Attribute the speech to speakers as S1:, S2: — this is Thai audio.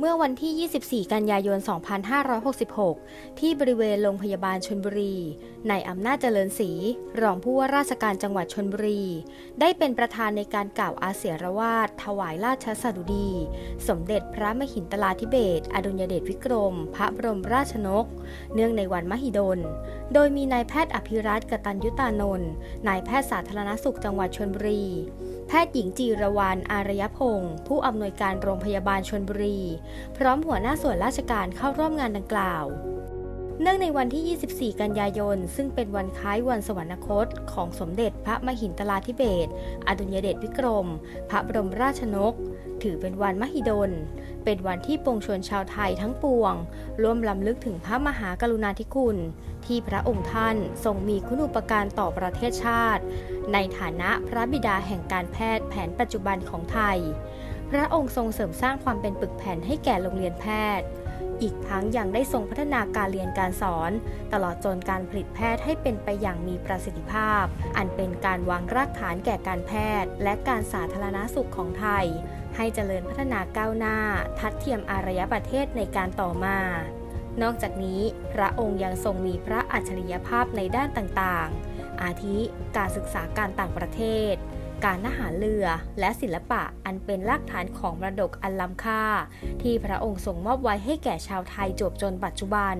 S1: เมื่อวันที่ 24 กันยายน 2566 ที่บริเวณโรงพยาบาลชนบุรี นายอำนาจเจริญศรี รองผู้ว่าราชการจังหวัดชนบุรี ได้เป็นประธานในการกล่าวอาเสียรวาทถวายราชสดุดี สมเด็จพระมหินตลาธิเบศอดุลยเดชวิกรม พระบรมราชนก เนื่องในวันมหิดล โดยมีนายแพทย์อภิรัตกตัญยุตานนท์ นายแพทย์สาธารณสุขจังหวัดชนบุรี แพทย์หญิงจีรวรรณอารยพงศ์ผู้อำนวยการโรงพยาบาลชนบุรี พร้อมหัวหน้าส่วนราชการเข้าร่วมงานดังกล่าว เนื่องในวันที่ 24 กันยายน ซึ่งเป็นวันคล้ายวันสวรรคต ของสมเด็จพระมหินตลาธิเบศอดุลยเดชวิกรม พระบรมราชนก ถือเป็นวันมหิดล เป็นวันที่ปวงชนชาวไทยทั้งปวง ร่วมลำลึกถึงพระมหากรุณาธิคุณ ที่พระองค์ท่านทรงมีคุณูปการต่อประเทศชาติ ในฐานะพระบิดาแห่งการแพทย์แผนปัจจุบันของไทย พระองค์ทรงเสริมสร้างความเป็นปึกแผ่นให้แก่โรงเรียนแพทย์ อีกทั้งยังได้ทรงพัฒนาการเรียนการสอน ตลอดจนการผลิตแพทย์ให้เป็นไปอย่างมีประสิทธิภาพ อันเป็นการวางรากฐานแก่การแพทย์ และการสาธารณสุขของไทย ให้เจริญพัฒนาก้าวหน้า ทัดเทียมอารยประเทศในการต่อมา นอกจากนี้พระองค์ยังทรงมีพระอัจฉริยภาพในด้านต่างๆ อาทิการศึกษาการต่างประเทศ การทหารเรือ และศิลปะอันเป็นรากฐานของมรดกอันล้ำค่า ที่พระองค์ทรงมอบไว้ให้แก่ชาวไทยจวบจนปัจจุบัน